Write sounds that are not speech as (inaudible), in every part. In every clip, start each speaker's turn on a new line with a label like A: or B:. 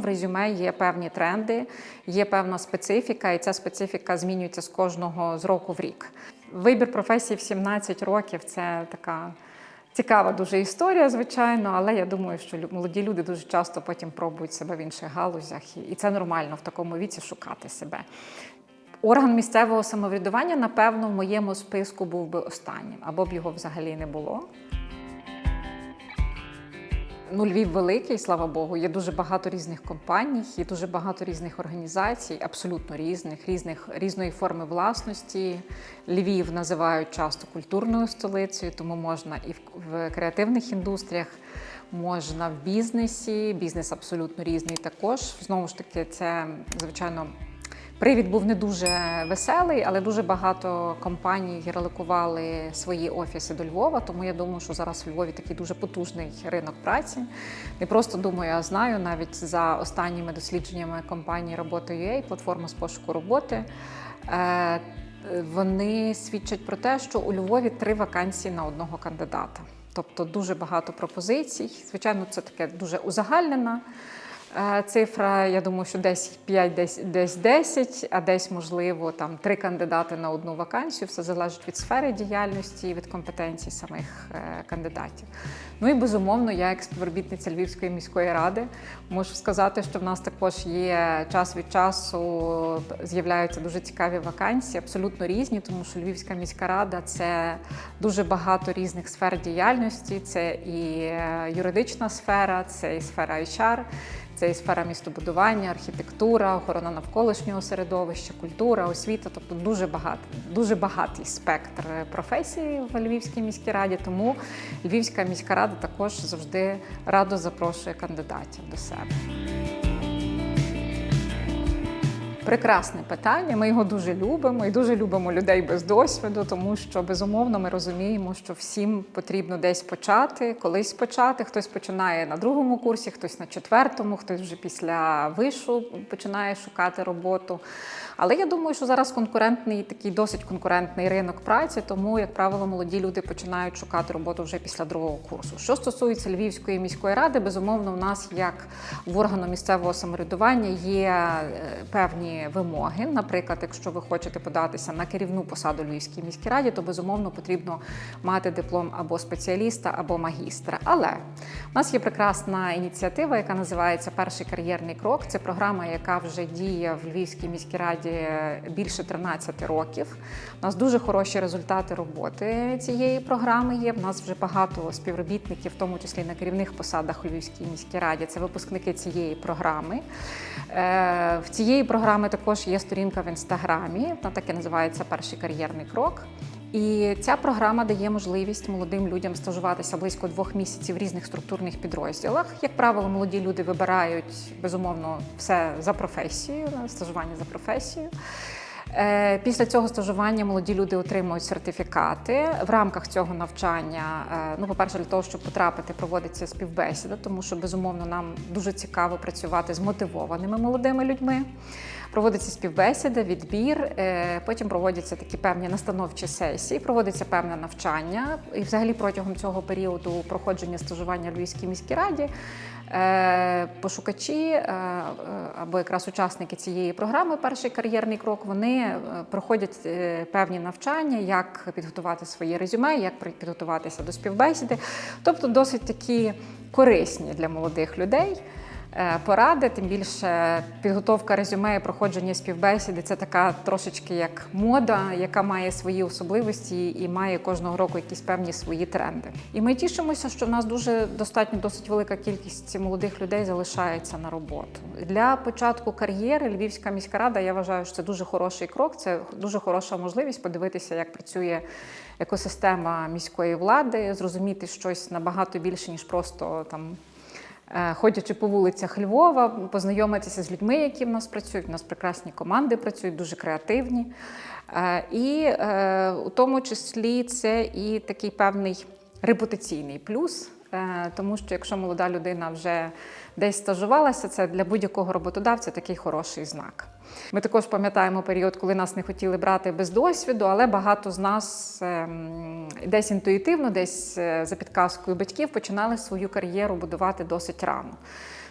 A: в резюме є певні тренди, є певна специфіка, і ця специфіка змінюється з кожного з року в рік. Вибір професії в 17 років це така. Цікава дуже історія, звичайно, але я думаю, що молоді люди дуже часто потім пробують себе в інших галузях, і- це нормально в такому віці шукати себе. Орган місцевого самоврядування, напевно, в моєму списку був би останнім, або б його взагалі не було. Ну, Львів великий, слава Богу. Є дуже багато різних компаній, є дуже багато різних організацій, абсолютно різних, різних різної форми власності. Львів називають часто культурною столицею, тому можна і в, креативних індустріях, можна в бізнесі. Бізнес абсолютно різний також. Знову ж таки, це звичайно. Привід був не дуже веселий, але дуже багато компаній релокували свої офіси до Львова. Тому я думаю, що зараз у Львові такий дуже потужний ринок праці. Не просто думаю, а знаю навіть за останніми дослідженнями компанії Робота.ua, платформа з пошуку роботи. е, Вони свідчать про те, що у Львові три вакансії на одного кандидата. Тобто дуже багато пропозицій. Звичайно, це таке дуже узагальнена. Е, Цифра, я думаю, що десь 5, десь, десь 10, а десь, можливо, там три кандидати на одну вакансію. Все залежить від сфери діяльності і від компетенцій самих е, кандидатів. Ну і безумовно, я, як співробітниця Львівської міської ради, можу сказати, що в нас також є час від часу з'являються дуже цікаві вакансії, абсолютно різні, тому що Львівська міська рада це дуже багато різних сфер діяльності. Це і е, юридична сфера, це і сфера HR, це і сфера містобудування, архітектура, охорона навколишнього середовища, культура, освіта. Тобто дуже багато, дуже багатий спектр професій в Львівській міській раді. Тому Львівська міська рада також завжди радо запрошує кандидатів до себе. Прекрасне питання. Ми його дуже любимо і дуже любимо людей без досвіду, тому що безумовно ми розуміємо, що всім потрібно десь почати, колись почати. Хтось починає на другому курсі, хтось на четвертому, хтось вже після вишу починає шукати роботу. Але я думаю, що зараз конкурентний, такий досить конкурентний ринок праці, тому, як правило, молоді люди починають шукати роботу вже після другого курсу. Що стосується Львівської міської ради, безумовно, у нас як в органу місцевого самоврядування є е, певні вимоги. Наприклад, якщо ви хочете податися на керівну посаду Львівській міській раді, то безумовно потрібно мати диплом або спеціаліста, або магістра. Але у нас є прекрасна ініціатива, яка називається Перший кар'єрний крок. Це програма, яка вже діє в Львівській міській раді більше 13 років. У нас дуже хороші результати роботи цієї програми є. У нас вже багато співробітників, в тому числі на керівних посадах у Львівській міській раді. Це випускники цієї програми. Е, В цієї програми також є сторінка в інстаграмі. Вона так і називається Перший кар'єрний крок. І ця програма дає можливість молодим людям стажуватися близько двох місяців в різних структурних підрозділах. Як правило, молоді люди вибирають безумовно все за професією, стажування за професією. Е, Після цього стажування молоді люди отримують сертифікати. В рамках цього навчання, е, ну, по-перше, для того, щоб потрапити, проводиться співбесіда, тому що безумовно нам дуже цікаво працювати з мотивованими молодими людьми. Проводиться співбесіда, відбір, е, потім проводяться такі певні настановчі сесії, проводиться певне навчання. І взагалі протягом цього періоду проходження стажування в Львівській міській раді е, пошукачі е, або якраз учасники цієї програми Перший кар'єрний крок вони проходять певні навчання, як підготувати своє резюме, як підготуватися до співбесіди. Тобто досить такі корисні для молодих людей. Е, Поради, тим більше підготовка резюме і проходження співбесіди це така трошечки як мода, яка має свої особливості і має кожного року якісь певні свої тренди. І ми тішимося, що в нас дуже достатньо досить велика кількість молодих людей залишається на роботу. Для початку кар'єри Львівська міська рада, я вважаю, що це дуже хороший крок. Це дуже хороша можливість подивитися, як працює екосистема міської влади, зрозуміти щось набагато більше ніж просто там. Е, Ходячи по вулицях Львова, познайомитися з людьми, які в нас працюють. У нас прекрасні команди працюють, дуже креативні. Е, І е, у тому числі це і такий певний репутаційний плюс, тому що якщо молода людина вже десь стажувалася, це для будь-якого роботодавця такий хороший знак. Ми також пам'ятаємо період, коли нас не хотіли брати без досвіду, але багато з нас ем, десь інтуїтивно, десь е, за підказкою батьків починали свою кар'єру будувати досить рано.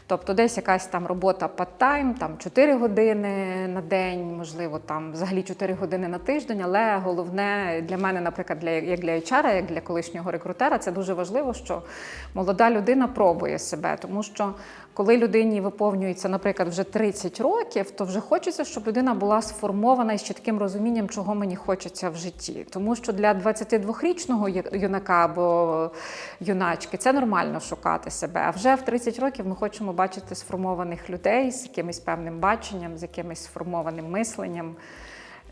A: Тобто десь якась там робота part-time, там 4 години на день, можливо, там взагалі 4 години на тиждень. Але головне для мене, наприклад, для як для HR, як для колишнього рекрутера, це дуже важливо, що молода людина пробує себе, тому що коли людині виповнюється, наприклад, вже 30 років, то вже хочеться, щоб людина була сформована із чітким розумінням, чого мені хочеться в житті. Тому що для 22-річного юнака або юначки це нормально шукати себе. А вже в 30 років ми хочемо бачити сформованих людей з якимось певним баченням, з якимось сформованим мисленням.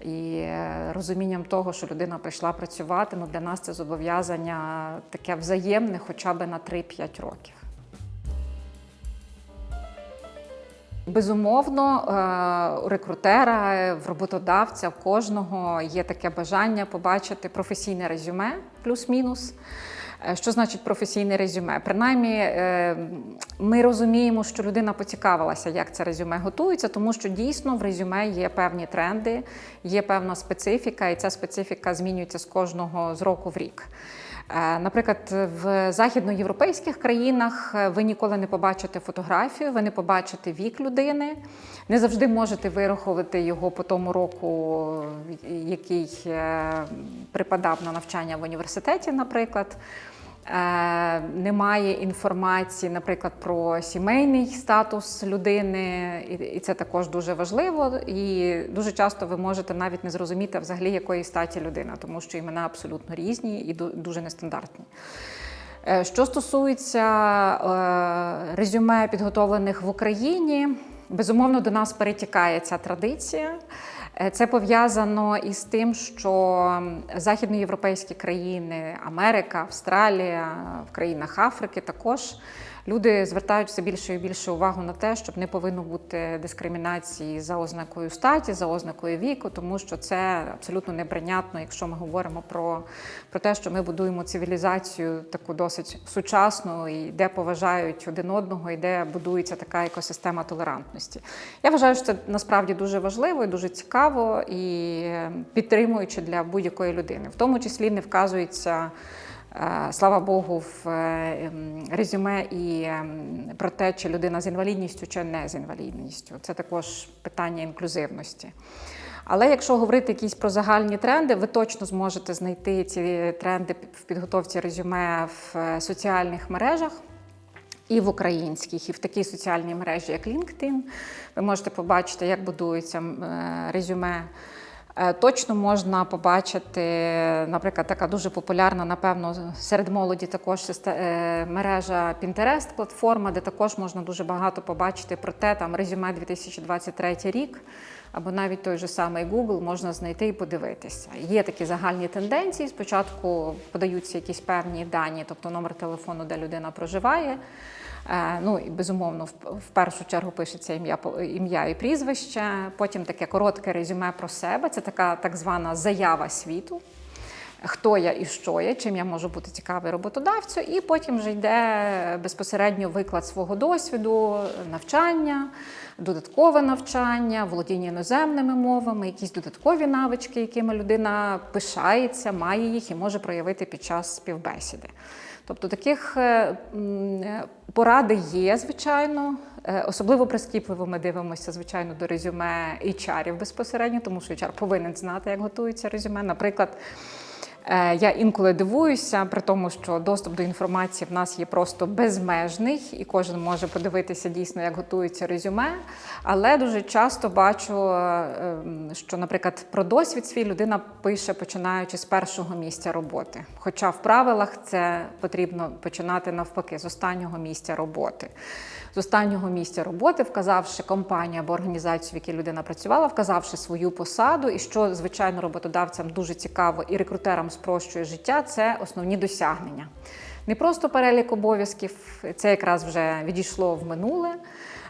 A: І е, розумінням того, що людина прийшла працювати, ну для нас це зобов'язання таке взаємне, хоча б на 3-5 років. Безумовно, е, у рекрутера, в роботодавця, в кожного є таке бажання побачити професійне резюме, плюс-мінус. Е, Що значить професійне резюме? Принаймні, е, ми розуміємо, що людина поцікавилася, як це резюме готується, тому що дійсно в резюме є певні тренди, є певна специфіка, і ця специфіка змінюється з кожного з року в рік. Е, Наприклад, в західноєвропейських країнах е, ви ніколи не побачите фотографію, ви не побачите вік людини, не завжди можете вирахувати його по тому року, який е, припадав на навчання в університеті, наприклад. Е, Немає інформації, наприклад, про сімейний статус людини, і- це також дуже важливо. І дуже часто ви можете навіть не зрозуміти взагалі, якої статі людина, тому що імена абсолютно різні і дуже нестандартні. Е, Що стосується е, резюме, підготовлених в Україні, безумовно до нас перетікає ця традиція. Е, Це пов'язано із тим, що західноєвропейські країни, Америка, Австралія, в країнах Африки також люди звертають все більше і більше увагу на те, щоб не повинно бути дискримінації за ознакою статі, за ознакою віку, тому що це абсолютно неприйнятно, якщо ми говоримо про, про те, що ми будуємо цивілізацію таку досить сучасну, і де поважають один одного, і де будується така екосистема толерантності. Я вважаю, що це насправді дуже важливо і дуже цікаво і е, підтримуючи для будь-якої людини, в тому числі не вказується. Е, Слава Богу, в е, ем, резюме і ем, про те, чи людина з інвалідністю, чи не з інвалідністю. Це також питання інклюзивності. Але якщо говорити якісь про загальні тренди, ви точно зможете знайти ці тренди в підготовці резюме в е, соціальних мережах. І в українських, і в такій соціальній мережі, як LinkedIn. Ви можете побачити, як будується резюме. Е, Точно можна побачити, наприклад, така дуже популярна, напевно, серед молоді також е, мережа Pinterest, платформа, де також можна дуже багато побачити про те, там резюме 2023 рік, або навіть той же самий Google можна знайти і подивитися. Є такі загальні тенденції. Спочатку подаються якісь певні дані, тобто номер телефону, де людина проживає. Е, Ну і безумовно, в, першу чергу пишеться ім'я ім'я і прізвище. Потім таке коротке резюме про себе. Це така так звана заява світу. Хто я і що я, чим я можу бути цікавий роботодавцю, і потім вже йде безпосередньо виклад свого досвіду, навчання, додаткове навчання, володіння іноземними мовами, якісь додаткові навички, якими людина пишається, має їх і може проявити під час співбесіди. Тобто таких е, е, поради є, звичайно. Е, Особливо прискіпливо ми дивимося, звичайно, до резюме HR безпосередньо, тому що HR повинен знати, як готується резюме. Наприклад, Я інколи дивуюся, при тому, що доступ до інформації в нас є просто безмежний, і кожен може подивитися дійсно, як готується резюме. Але дуже часто бачу, е, ем, що, наприклад, про досвід свій людина пише, починаючи з першого місця роботи. Хоча в правилах це потрібно починати навпаки з останнього місця роботи. З останнього місця роботи, вказавши компанію або організацію, в якій людина працювала, вказавши свою посаду, і що звичайно роботодавцям дуже цікаво і рекрутерам спрощує життя, це основні досягнення. Не просто перелік обов'язків, це якраз вже відійшло в минуле.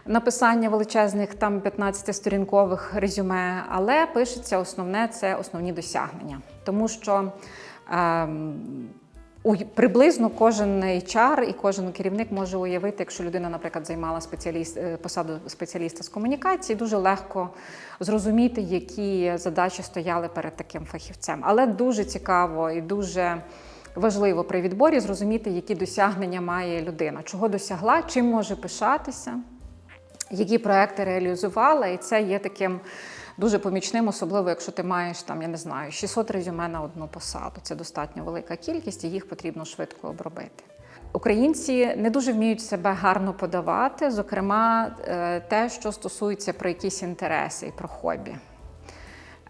A: Написання величезних там 15-сторінкових резюме, але пишеться основне це основні досягнення, тому що у- Приблизно кожен HR і кожен керівник може уявити, якщо людина, наприклад, займала спеціаліст, е, посаду спеціаліста з комунікації, дуже легко зрозуміти, які задачі стояли перед таким фахівцем. Але дуже цікаво і дуже важливо при відборі зрозуміти, які досягнення має людина, чого досягла, чим може пишатися. які проекти реалізувала, і це є таким дуже помічним, особливо якщо ти маєш там, я не знаю, 600 резюме на одну посаду. Це достатньо велика кількість, і їх потрібно швидко обробити. Українці не дуже вміють себе гарно подавати, зокрема, е, те, що стосується про якісь інтереси і про хобі.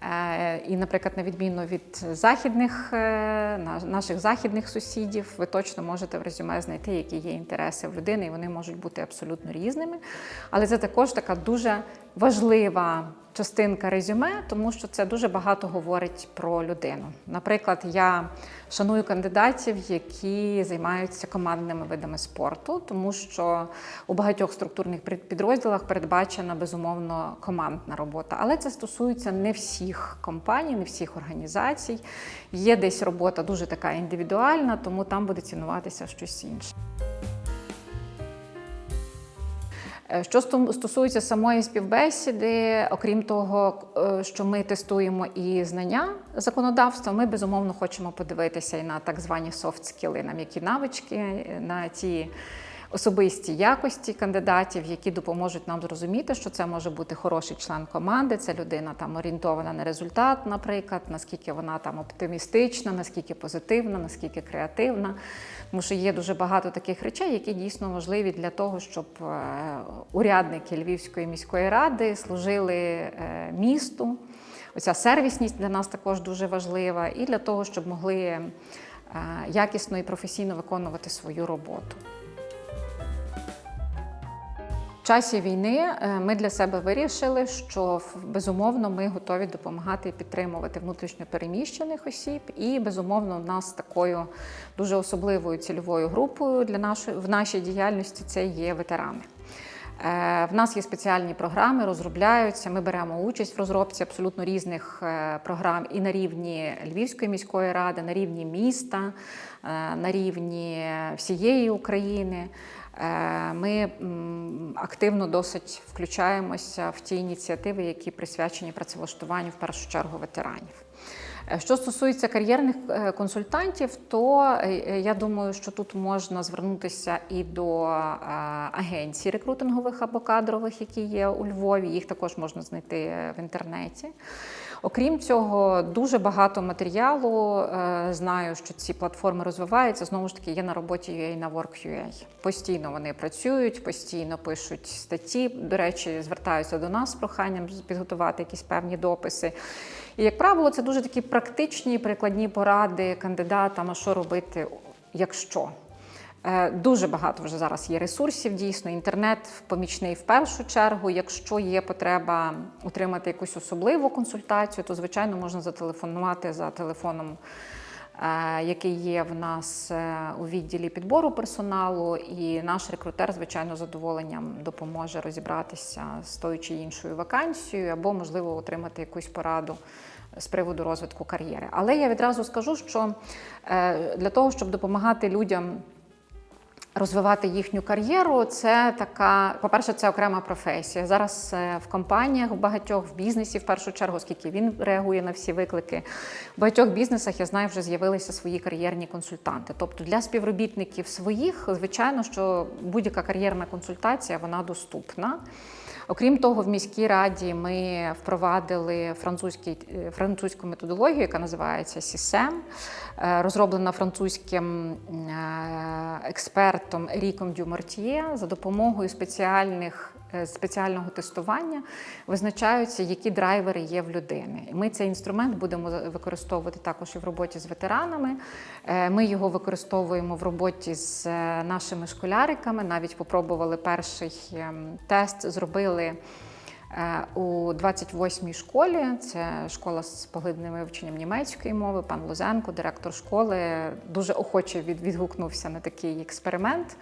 A: Е, І, наприклад, на відміну від західних е, наших західних сусідів, ви точно можете в резюме знайти, які є інтереси в людини, і вони можуть бути абсолютно різними. Але це також така дуже важлива частинка резюме, тому що це дуже багато говорить про людину. Наприклад, я шаную кандидатів, які займаються командними видами спорту, тому що у багатьох структурних під- підрозділах передбачена безумовно командна робота. Але це стосується не всіх компаній, не всіх організацій. Є десь робота дуже така індивідуальна, тому там буде цінуватися щось інше. Е, Що стосується самої співбесіди, окрім того, е, що ми тестуємо і знання законодавства, ми безумовно хочемо подивитися і на так звані софт-скіли, на м'які навички, е, на ті особисті якості кандидатів, які допоможуть нам зрозуміти, що це може бути хороший член команди. Це людина там орієнтована на результат, наприклад, наскільки вона там оптимістична, наскільки позитивна, наскільки креативна. Тому що є дуже багато таких речей, які дійсно важливі для того, щоб е, урядники Львівської міської ради служили е, місту. Оця сервісність для нас також дуже важлива, і для того, щоб могли е, якісно і професійно виконувати свою роботу. В часі війни е, ми для себе вирішили, що безумовно ми готові допомагати і підтримувати внутрішньо переміщених осіб. І безумовно, в нас такою дуже особливою цільовою групою для нашої в нашій діяльності це є ветерани. Е, В нас є спеціальні програми, розробляються. Ми беремо участь в розробці абсолютно різних е, програм і на рівні Львівської міської ради, на рівні міста, на рівні всієї України. Е, Ми активно досить включаємося в ті ініціативи, які присвячені працевлаштуванню в першу чергу ветеранів. Е, Що стосується кар'єрних е, консультантів, то е, я думаю, що тут можна звернутися і до агенцій рекрутингових або кадрових, які є у Львові. Їх також можна знайти в інтернеті. Окрім цього, дуже багато матеріалу. Знаю, що ці платформи розвиваються. Знову ж таки, є на роботі UA на Work.ua. Постійно вони працюють, постійно пишуть статті. До речі, звертаються до нас з проханням підготувати якісь певні дописи. І, як правило, це дуже такі практичні прикладні поради кандидатам, а що робити, якщо. Е, Дуже багато вже зараз є ресурсів. Дійсно, інтернет помічний в першу чергу. Якщо є потреба отримати якусь особливу консультацію, то звичайно можна зателефонувати за телефоном, який є в нас е, у відділі підбору персоналу, і наш рекрутер, звичайно, задоволенням допоможе розібратися з тою чи іншою вакансією, або можливо отримати якусь пораду з приводу розвитку кар'єри. Але я відразу скажу, що е, для того, щоб допомагати людям розвивати їхню кар'єру, це така, по-перше, це окрема професія. Зараз е, в компаніях, в багатьох, в бізнесі, в першу чергу, оскільки він реагує на всі виклики. В багатьох бізнесах я знаю, вже з'явилися свої кар'єрні консультанти. Тобто для співробітників своїх, звичайно, що будь-яка кар'єрна консультація вона доступна. Окрім того, в міській раді ми впровадили е, французьку методологію, яка називається SISEM, е, розроблена французьким е, експертом Ріком Дюмортьє за допомогою спеціальних. е, Спеціального тестування визначаються, які драйвери є в людини. Ми цей інструмент будемо використовувати також і в роботі з ветеранами. Е, Ми його використовуємо в роботі з е, нашими школяриками. Навіть попробували перший ем, тест, зробили у 28-й школі. Це школа з поглибним вивченням німецької мови. Пан Лузенко, директор школи, дуже охоче від- відгукнувся на такий експеримент.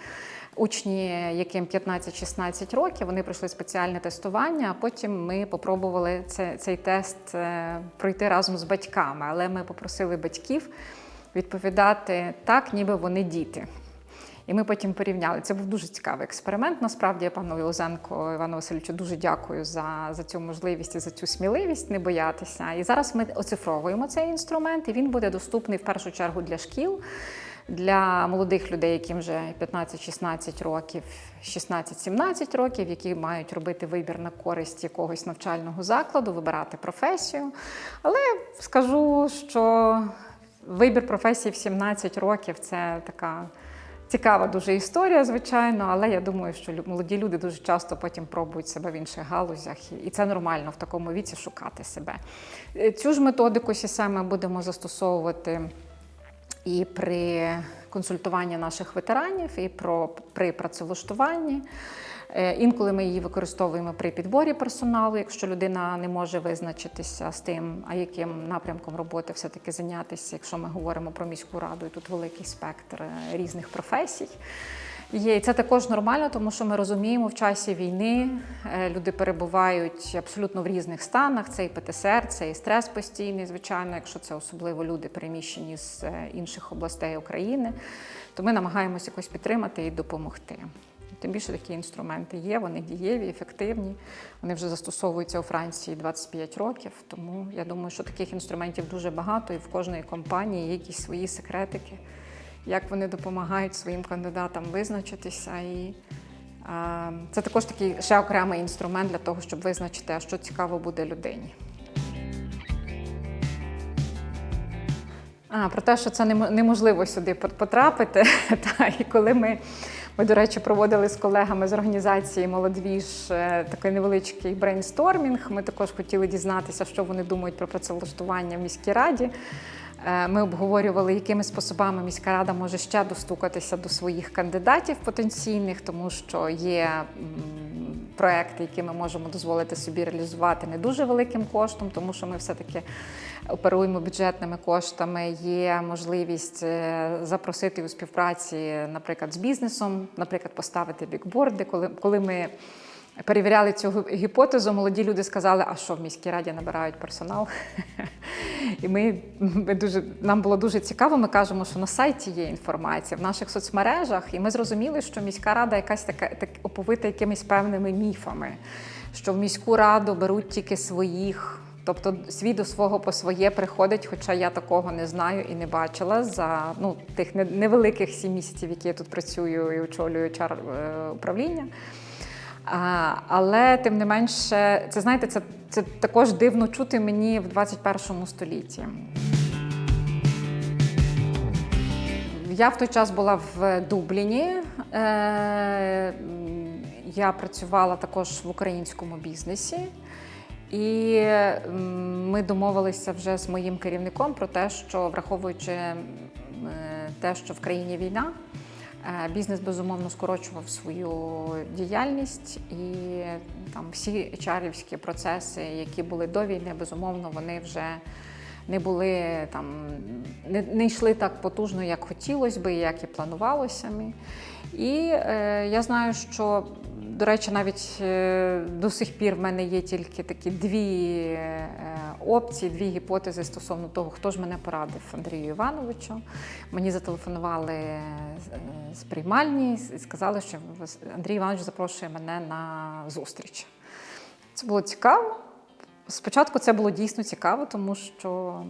A: Учні, яким 15-16 років, вони пройшли спеціальне тестування, а потім ми попробували це, цей тест е, пройти разом з батьками. Але ми попросили батьків відповідати так, ніби вони діти. І ми потім порівняли. Це був дуже цікавий експеримент. Насправді я пану Лозенко Івану Васильовичу дуже дякую за, за цю можливість і за цю сміливість не боятися. І зараз ми оцифровуємо цей інструмент, і він буде доступний в першу чергу для шкіл. Для молодих людей, яким вже 15-16 років, 16-17 років, які мають робити вибір на користь якогось навчального закладу, вибирати професію. Але скажу, що вибір професії в 17 років це така цікава дуже історія, звичайно, але я думаю, що молоді люди дуже часто потім пробують себе в інших галузях, і- це нормально в такому віці шукати себе. Е, Цю ж методику саме ми будемо застосовувати і при консультуванні наших ветеранів, і про, при працевлаштуванні. Е, Інколи ми її використовуємо при підборі персоналу, якщо людина не може визначитися з тим, а яким напрямком роботи все-таки зайнятися, якщо ми говоримо про міську раду, і тут великий спектр е, різних професій. Є, і це також нормально, тому що ми розуміємо, в часі війни е, люди перебувають абсолютно в різних станах. Це і ПТСР, це і стрес постійний, звичайно, якщо це особливо люди переміщені з інших областей України, то ми намагаємося якось підтримати і допомогти. Тим більше такі інструменти є, вони дієві, ефективні. Вони вже застосовуються у Франції 25 років. Тому я думаю, що таких інструментів дуже багато, і в кожної компанії є якісь свої секретики, як вони допомагають своїм кандидатам визначитися. І а, це також такий ще окремий інструмент для того, щоб визначити, а що цікаво буде людині. А, про те, що це неможливо сюди потрапити. (laughs) Та, і коли ми, ми, до речі, проводили з колегами з організації Молодвіж е, такий невеличкий брейнстормінг. Ми також хотіли дізнатися, що вони думають про працевлаштування в міській раді. Е, Ми обговорювали, якими способами міська рада може ще достукатися до своїх кандидатів потенційних, тому що є проекти, які ми можемо дозволити собі реалізувати не дуже великим коштом, тому що ми все-таки оперуємо бюджетними коштами. Є можливість е, запросити у співпраці, наприклад, з бізнесом, наприклад, поставити бікборди, коли, коли ми. Перевіряли цю гіпотезу, молоді люди сказали, а що в міській раді набирають персонал. І ми, ми дуже, нам було дуже цікаво. Ми кажемо, що на сайті є інформація, в наших соцмережах, і ми зрозуміли, що міська рада якась така так, оповита якимись певними міфами, що в міську раду беруть тільки своїх. Тобто свій до свого по своє приходить, хоча я такого не знаю і не бачила за ну, тих невеликих сім місяців, які я тут працюю і очолюю чар е, управління. А, але тим не менше, це знаєте, це, це також дивно чути мені в 21 столітті. Я в той час була в Дубліні. Е, я працювала також в українському бізнесі. І ми домовилися вже з моїм керівником про те, що враховуючи е, те, що в країні війна, бізнес безумовно скорочував свою діяльність, і там всі чарівські процеси, які були до війни, безумовно, вони вже не були там, не, не йшли так потужно, як хотілося би, як і планувалося. І е, я знаю, що, до речі, навіть е, до сих пір в мене є тільки такі дві е, опції, дві гіпотези стосовно того, хто ж мене порадив Андрію Івановичу. Мені зателефонували е, з приймальні і сказали, що Андрій Іванович запрошує мене на зустріч. Це було цікаво. Спочатку це було дійсно цікаво, тому що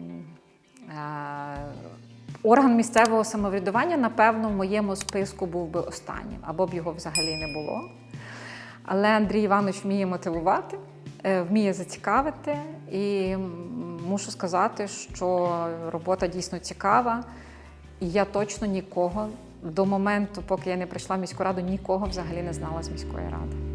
A: орган місцевого самоврядування, напевно, в моєму списку був би останнім, або б його взагалі не було. Але Андрій Іванович вміє мотивувати, е, вміє зацікавити, і мушу сказати, що робота дійсно цікава, і я точно нікого до моменту, поки я не прийшла в міську раду, нікого взагалі не знала з міської ради.